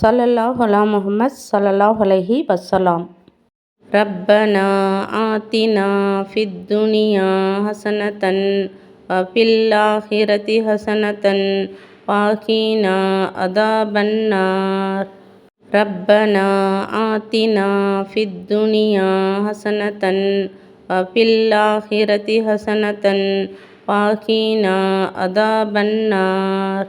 ஸல்லல்லாஹு அலா முஹம்மத் ஸல்லல்லாஹு அலைஹி வசலாம் ரப்பனா ஆத்தினா ஃபித் துனியா ஹசனத்தன் வஃபில் ஆஹிரதி ஹசனத்தன் வாகினா அதாபன்னார் ரப்பனா ஆத்தினா ஃபித் துனியா ஹசனத்தன் வஃபில் ஆஹிரதி ஹசனத்தன் வாகினா அதாபன்னார்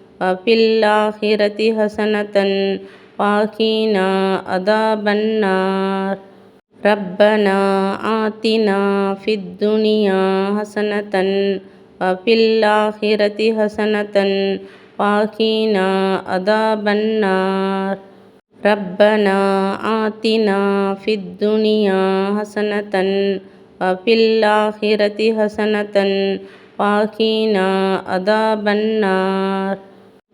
ஹசனத்தன் ஹசனதன் அதாபன்னார். வாகினா அதாபன்னார் ரப்பனா ஆத்தினா ஃபித்துனியா ஹசனதன் ஹசனத்தன் ஹசனதன் ஆஹிரதி வாகினா அதாபன்னார். ரப்பனா ஆத்தினா ஃபித்துனியா ஹசனதன் ஹசனத்தன் ஹசனதன் ஆஹிரதி வாகினா அதாபன்னார்.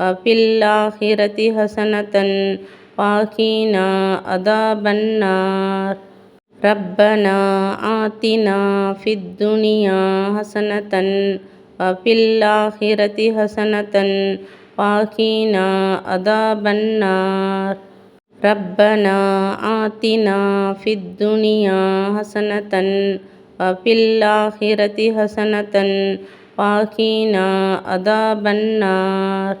வபில்லாஹிரதி ஹசனதன் வாகினா அதாபன்னார். ரப்பனா ஆத்தினா ஃபித்துனியா ஹசனதன் வபில்லாஹிரதி ஹசனதன் வாகினா அதாபன்னார். ரப்பனா ஆத்தினா ஃபித்துனியா ஹசனதன் வபில்லாஹிரதி ஹசனதன் வாகினா அதாபன்னார்.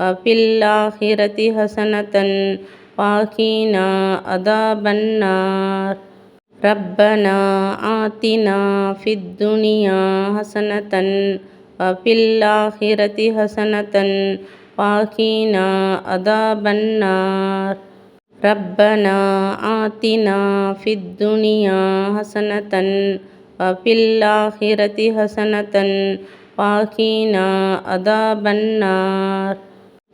வபில்லாஹிரதி ஹசனதன் வாகினா அதாபன்னார். ரப்பனா ஆத்தினா ஃபித்துனியா ஹசனதன் வபில்லாஹிரதி ஹசனதன் வாகினா அதாபன்னார். ரப்பனா ஆத்தினா ஃபித்துனியா ஹசனதன் வபில்லாஹிரதி ஹசனதன் வாகினா அதாபன்னார்.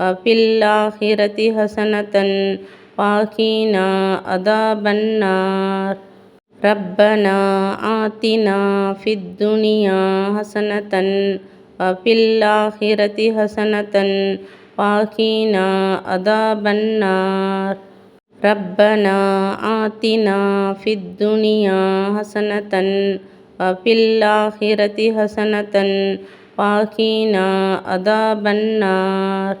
வபில்லாஹிரதி ஹசனதன் வாகினா அதாபன்னார். ரப்பனா ஆத்தினா ஃபித்துனியா ஹசனதன் வபில்லாஹிரதி ஹசனதன் வாகினா அதாபன்னார். ரப்பனா ஆத்தினா ஃபித்துனியா ஹசனதன் வபில்லாஹிரதி ஹசனதன் வாகினா அதாபன்னார்.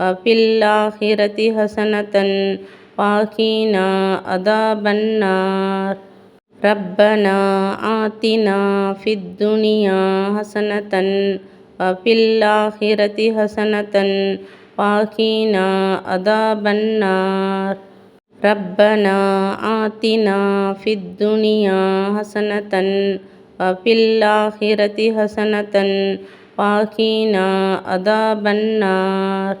வபில்லாஹிரதி ஹசனதன் வாகினா அதாபன்னார். ரப்பனா ஆத்தினா ஃபித்துனியா ஹசனதன் வபில்லாஹிரதி ஹசனதன் வாகினா அதாபன்னார். ரப்பனா ஆத்தினா ஃபித்துனியா ஹசனதன் வபில்லாஹிரதி ஹசனதன் வாகினா அதாபன்னார்.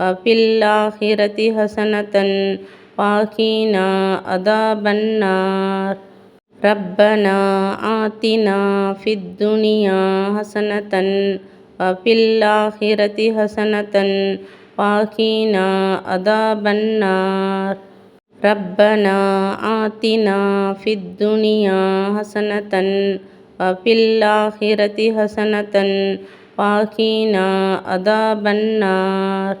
வபில்லாஹிரதி ஹசனதன் வாகினா அதாபன்னார். ரப்பனா ஆத்தினா ஃபித்துனியா ஹசனதன் வபில்லாஹிரதி ஹசனதன் வாகினா அதாபன்னார். ரப்பனா ஆத்தினா ஃபித்துனியா ஹசனதன் வபில்லாஹிரதி ஹசனதன் வாகினா அதாபன்னார்.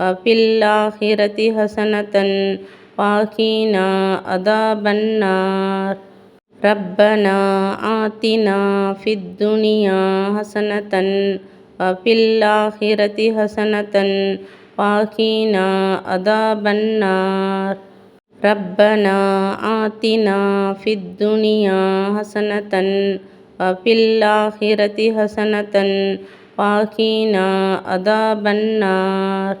வபில்லாஹிரதி ஹசனதன் வாகினா அதாபன்னார். ரப்பனா ஆத்தினா ஃபித்துனியா ஹசனதன் வபில்லாஹிரதி ஹசனதன் வாகினா அதாபன்னார். ரப்பனா ஆத்தினா ஃபித்துனியா ஹசனதன் வபில்லாஹிரதி ஹசனதன் வாகினா அதாபன்னார்.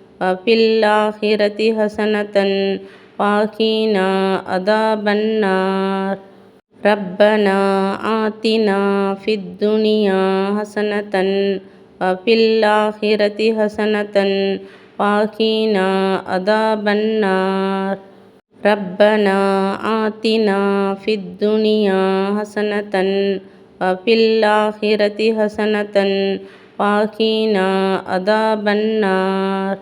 வபில்லாஹிரதி ஹசனதன் வாகினா அதாபன்னார். ரப்பனா ஆத்தினா ஃபித்துனியா ஹசனதன் வபில்லாஹிரதி ஹசனதன் வாகினா அதாபன்னார். ரப்பனா ஆத்தினா ஃபித்துனியா ஹசனதன் வபில்லாஹிரதி ஹசனதன் வாகினா அதாபன்னார்.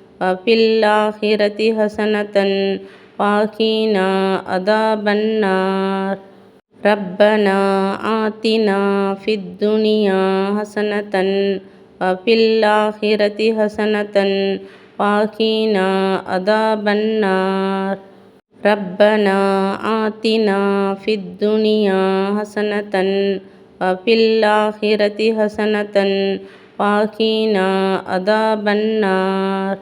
வபில்லாஹிரதி ஹசனதன் வாகினா அதாபன்னார். ரப்பனா ஆத்தினா ஃபித்துனியா ஹசனதன் வபில்லாஹிரதி ஹசனதன் வாகினா அதாபன்னார். ரப்பனா ஆத்தினா ஃபித்துனியா ஹசனதன் வபில்லாஹிரதி ஹசனதன் வாகினா அதாபன்னார்.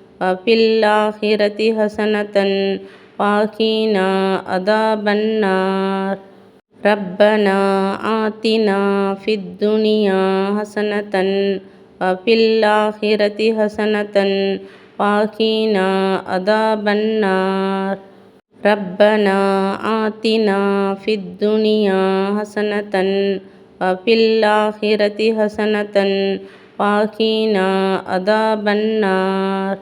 வபில்லாஹிரதி ஹசனதன் வாகினா அதாபன்னார். ரப்பனா ஆத்தினா ஃபித்துனியா ஹசனதன் வபில்லாஹிரதி ஹசனதன் வாகினா அதாபன்னார். ரப்பனா ஆத்தினா ஃபித்துனியா ஹசனதன் வபில்லாஹிரதி ஹசனதன் வாகினா அதாபன்னார்.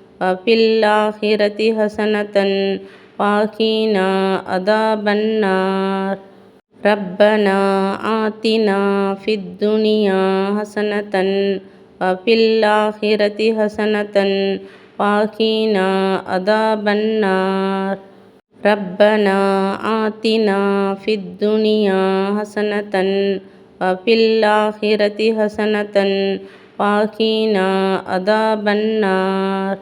வபில்லாஹிரதி ஹசனதன் வாகினா அதாபன்னார். ரப்பனா ஆத்தினா ஃபித்துனியா ஹசனதன் வபில்லாஹிரதி ஹசனதன் வாகினா அதாபன்னார். ரப்பனா ஆத்தினா ஃபித்துனியா ஹசனதன் வபில்லாஹிரதி ஹசனதன் வாகினா அதாபன்னார்.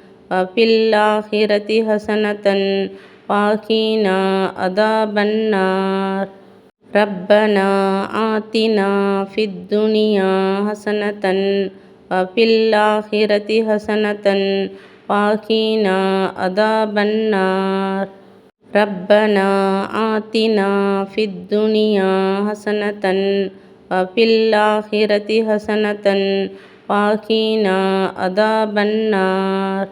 பில்லாஹிரதி ஹசனத்தன் வாகினா அதாபன்னார். ரப்பனா ஆத்தினா ஃபித்துனியா ஹசனத்தன் வபில்லாஹிரதி ஹசனத்தன் வாகினா அதாபன்னார். ரப்பனா ஆத்தினா ஃபித்துனியா ஹசனத்தன் வபில்லாஹிரதி ஹசனத்தன் வாகினா அதாபன்னார்.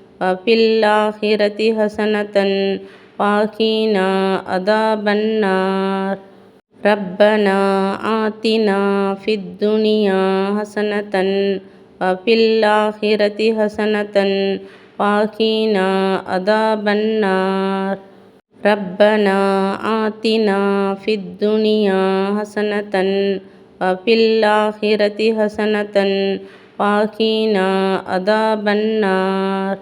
வபில்லாஹிரதி ஹசனதன் வாகினா அதாபன்னார். ரப்பனா ஆத்தினா ஃபித்துனியா ஹசனதன் வபில்லாஹிரதி ஹசனதன் வாகினா அதாபன்னார். ரப்பனா ஆத்தினா ஃபித்துனியா ஹசனதன் வபில்லாஹிரதி ஹசனதன் வாகினா அதாபன்னார்.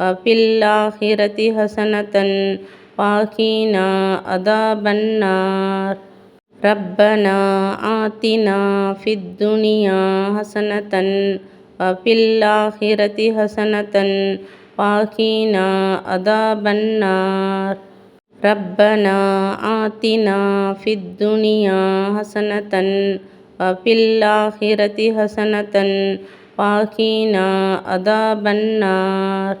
வபில்லாஹிரதி ஹசனதன் வாகினா அதாபன்னார். ரப்பனா ஆத்தினா ஃபித்துனியா ஹசனதன் வபில்லாஹிரதி ஹசனதன் வாகினா அதாபன்னார். ரப்பனா ஆத்தினா ஃபித்துனியா ஹசனதன் வபில்லாஹிரதி ஹசனதன் வாகினா அதாபன்னார்.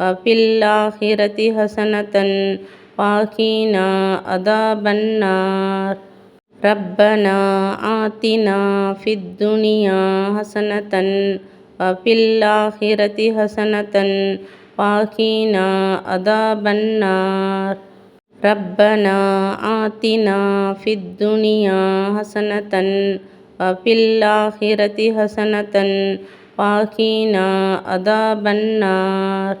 வபில்லாஹிரதி ஹசனதன் வாகினா அதாபன்னார். ரப்பனா ஆத்தினா ஃபித்துனியா ஹசனதன் வபில்லாஹிரதி ஹசனதன் வாகினா அதாபன்னார். ரப்பனா ஆத்தினா ஃபித்துனியா ஹசனதன் வபில்லாஹிரதி ஹசனதன் வாகினா அதாபன்னார்.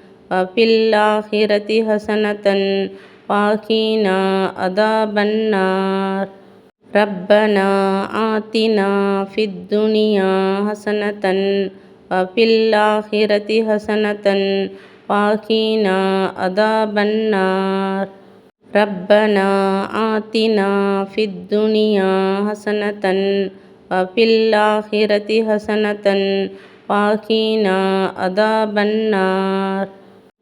வபில்லாஹிரதி ஹசனதன் வாகினா அதாபன்னார். ரப்பனா ஆத்தினா ஃபித்துனியா ஹசனதன் வபில்லாஹிரதி ஹசனதன் வாகினா அதாபன்னார். ரப்பனா ஆத்தினா ஃபித்துனியா ஹசனதன் வபில்லாஹிரதி ஹசனதன் வாகினா அதாபன்னார்.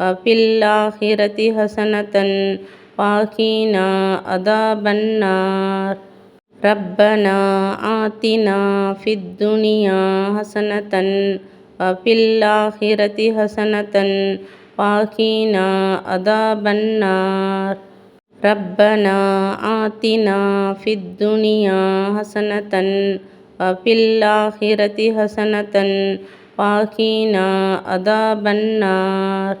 வபில்லாஹிரதி ஹசனதன் வாகினா அதாபன்னார். ரப்பனா ஆத்தினா ஃபித்துனியா ஹசனதன் வபில்லாஹிரதி ஹசனதன் வாகினா அதாபன்னார். ரப்பனா ஆத்தினா ஃபித்துனியா ஹசனதன் வபில்லாஹிரதி ஹசனதன் வாகினா அதாபன்னார்.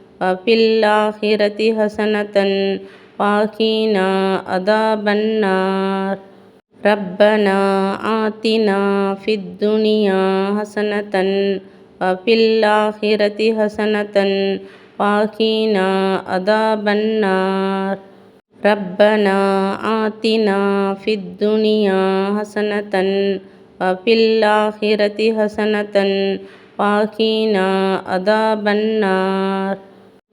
வபில்லாஹிரதி ஹசனதன் வாகினா அதாபன்னார். ரப்பனா ஆத்தினா ஃபித்துனியா ஹசனதன் வபில்லாஹிரதி ஹசனதன் வாகினா அதாபன்னார். ரப்பனா ஆத்தினா ஃபித்துனியா ஹசனதன் வபில்லாஹிரதி ஹசனதன் வாகினா அதாபன்னார்.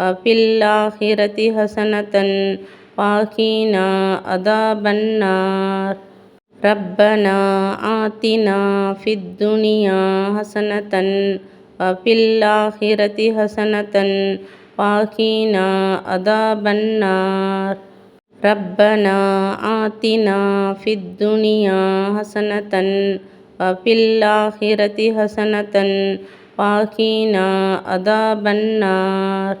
வபில்லாஹிரதி ஹசனத்தன் வாகினா அதாபன்னார். ரப்பனா ஆத்தினா ஃபித்துனியா ஹசனத்தன் வபில்லாஹிரதி ஹசனத்தன் வாகினா அதாபன்னார். ரப்பனா ஆத்தினா ஃபித்துனியா ஹசனத்தன் வபில்லாஹிரதி ஹசனத்தன் வாகினா அதாபன்னார்.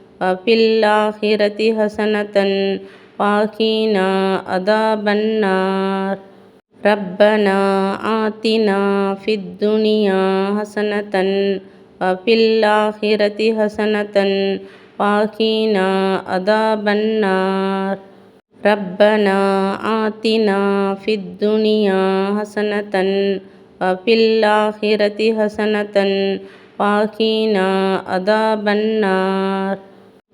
வபில்லாஹிரதி ஹசனதன் வாகினா அதாபன்னார். ரப்பனா ஆத்தினா ஃபித்துனியா ஹசனதன் வபில்லாஹிரதி ஹசனதன் வாகினா அதாபன்னார். ரப்பனா ஆத்தினா ஃபித்துனியா ஹசனதன் வபில்லாஹிரதி ஹசனதன் வாகினா அதாபன்னார்.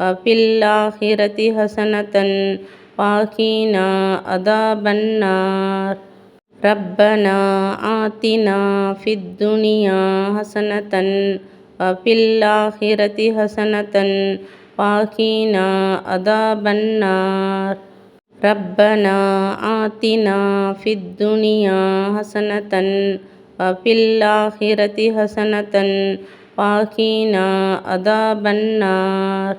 வபில்லாஹிரதி ஹசனதன் வாகினா அதாபன்னார். ரப்பனா ஆத்தினா ஃபித்துனியா ஹசனதன் வபில்லாஹிரதி ஹசனதன் வாகினா அதாபன்னார். ரப்பனா ஆத்தினா ஃபித்துனியா ஹசனதன் வபில்லாஹிரதி ஹசனதன் வாகினா அதாபன்னார்.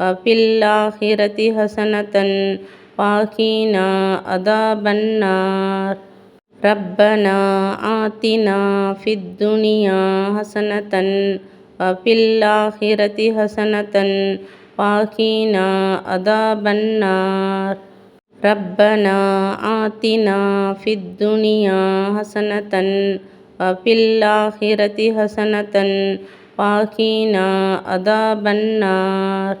வபில்லாஹிரதி ஹசனதன் வாகினா அதாபன்னார். ரப்பனா ஆத்தினா ஃபித்துனியா ஹசனதன் வபில்லாஹிரதி ஹசனதன் வாகினா அதாபன்னார். ரப்பனா ஆத்தினா ஃபித்துனியா ஹசனதன் வபில்லாஹிரதி ஹசனதன் வாகினா அதாபன்னார்.